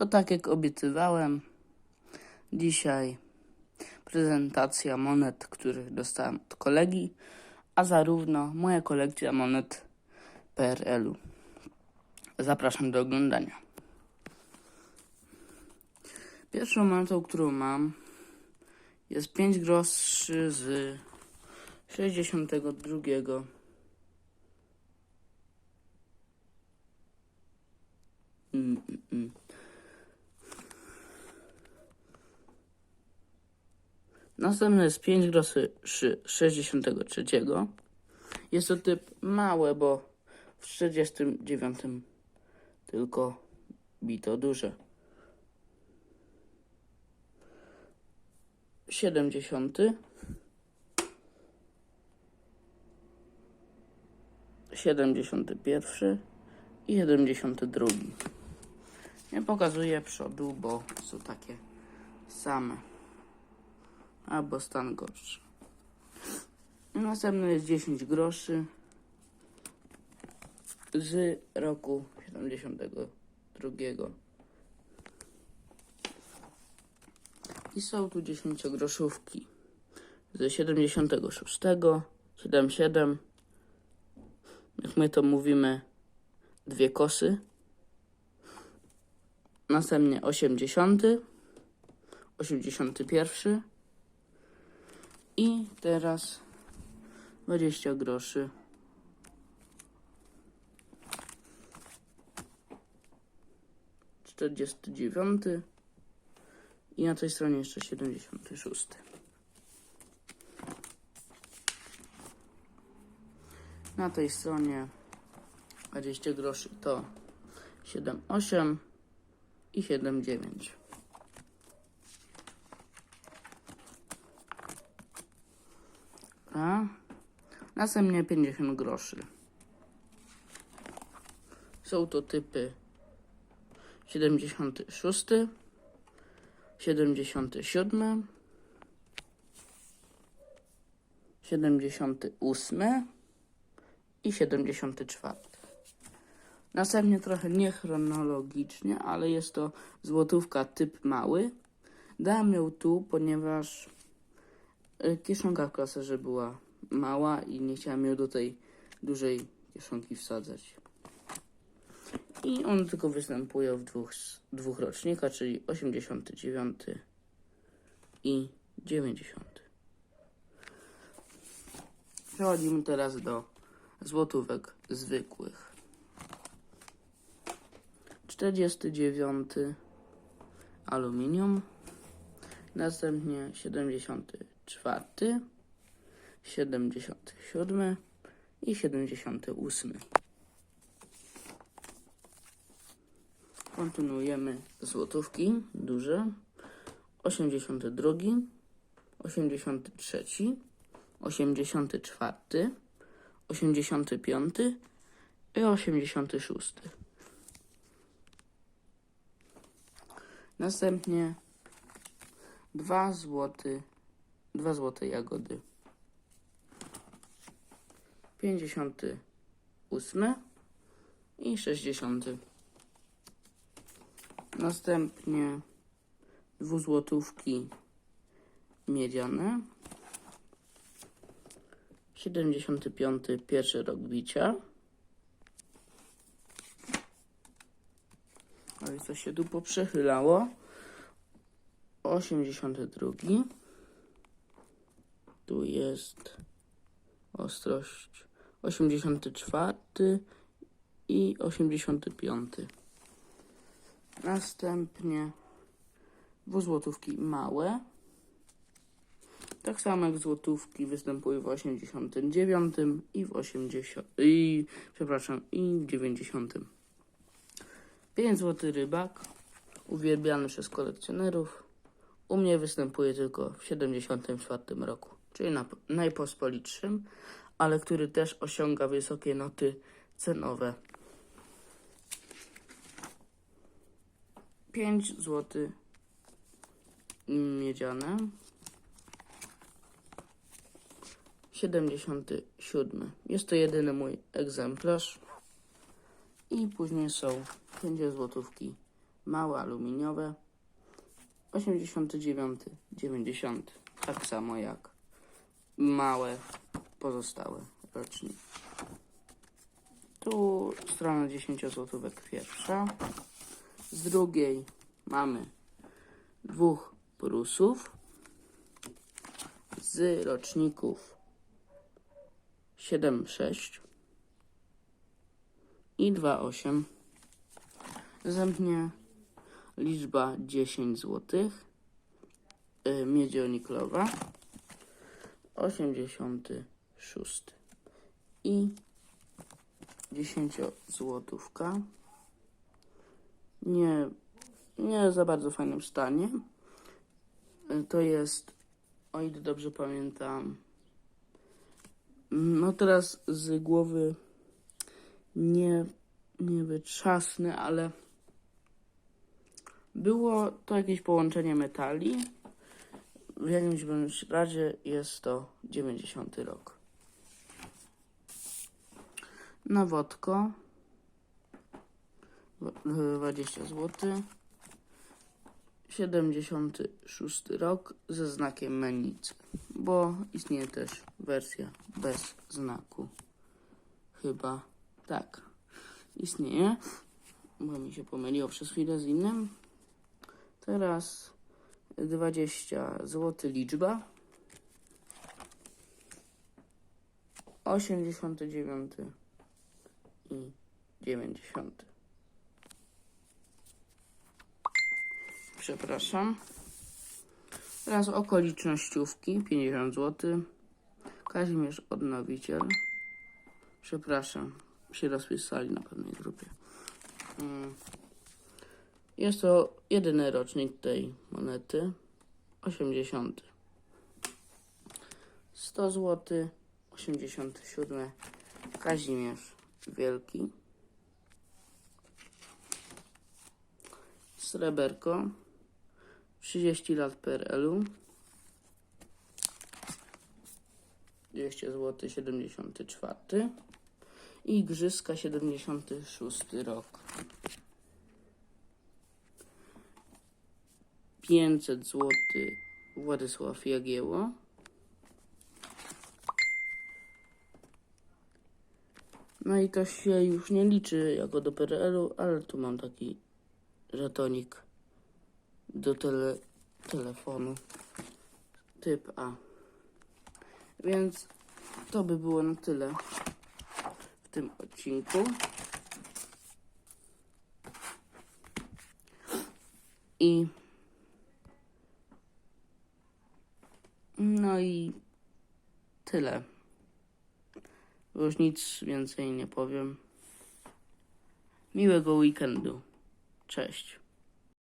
To tak jak obiecywałem, dzisiaj prezentacja monet, których dostałem od kolegi, a zarówno moja kolekcja monet PRL-u. Zapraszam do oglądania. Pierwszą monetą, którą mam, jest 5 groszy z 62 Mm, mm, mm. Następny jest 5 groszy z 63. Jest to typ małe, bo w 49 tylko bito duże. 70. 71 i 72. Nie pokazuję przodu, bo są takie same. Albo stan gorszy. Następny jest 10 groszy z roku 72. I są tu 10 groszówki z 76, 77, jak my to mówimy, dwie kosy. Następnie 80, 81 i teraz 20 groszy. Czterdziesty dziewiąty i na tej stronie jeszcze siedemdziesiąty szósty. Na tej stronie 20 groszy to 7,8 i 7,9. A następnie 50 groszy. Są to typy 76, 77, 78 i 74. Następnie trochę niechronologicznie, ale jest to złotówka typ mały. Dałem ją tu, ponieważ kieszonka w klaserze była mała i nie chciałem ją do tej dużej kieszonki wsadzać. I on tylko występuje w dwóch, dwóch rocznikach, czyli 89 i 90. Przechodzimy teraz do złotówek zwykłych. 49 aluminium, następnie 74, 77 i 78. Kontynuujemy złotówki duże. 82, 83, 84, 85 i 86. Następnie 2 złoty, 2 złote jagody. 58 i 60. Następnie dwuzłotówki miedziane. 75 pierwszy rok bicia. Ale co się tu poprzechylało? 82. Tu jest ostrość 84 i 85. Następnie dwuzłotówki małe. Tak samo jak złotówki występują w 89 i w 80 i przepraszam i w 90. 5 zł rybak, uwielbiany przez kolekcjonerów. U mnie występuje tylko w 74 roku, czyli na najpospolitszym, ale który też osiąga wysokie noty cenowe. 5 zł miedziane. 77. Jest to jedyny mój egzemplarz. I później są 5 złotówki małe aluminiowe. 89, 90. Tak samo jak małe pozostałe roczniki. Tu strona 10 złotówek pierwsza. Z drugiej mamy dwóch Prusów z roczników 7,6 i 2,8. Następnie liczba 10 zł. Yy, miedzioniklowa. 86 i 10 złotówka. Nie, nie za bardzo fajnym stanie. To jest, o ile dobrze pamiętam, no teraz z głowy nie, nie wytrzasnę, ale było to jakieś połączenie metali. W jakimś bądź razie jest to 90 rok. Nawodko 20 zł. 76 rok ze znakiem Menicy, bo istnieje też wersja bez znaku. Chyba tak. Istnieje, bo mi się pomyliło przez chwilę z innym. Teraz 20 zł liczba. 89 i 90. Przepraszam. Teraz okolicznościówki 50 zł. Kazimierz Odnowiciel. Przepraszam, się rozpisali na pewnej grupie. Mm. Jest to jedyny rocznik tej monety. 80. 100 zł. 87. Kazimierz Wielki. Sreberko. 30 lat PRL-u. 200 zł 74. I Igrzyska 76 rok. 500 zł Władysław Jagieło. No i to się już nie liczy jako do PRL-u, ale tu mam taki żetonik do tele, telefonu typ A. Więc to by było na tyle w tym odcinku. I no i tyle. Już nic więcej nie powiem. Miłego weekendu. Cześć.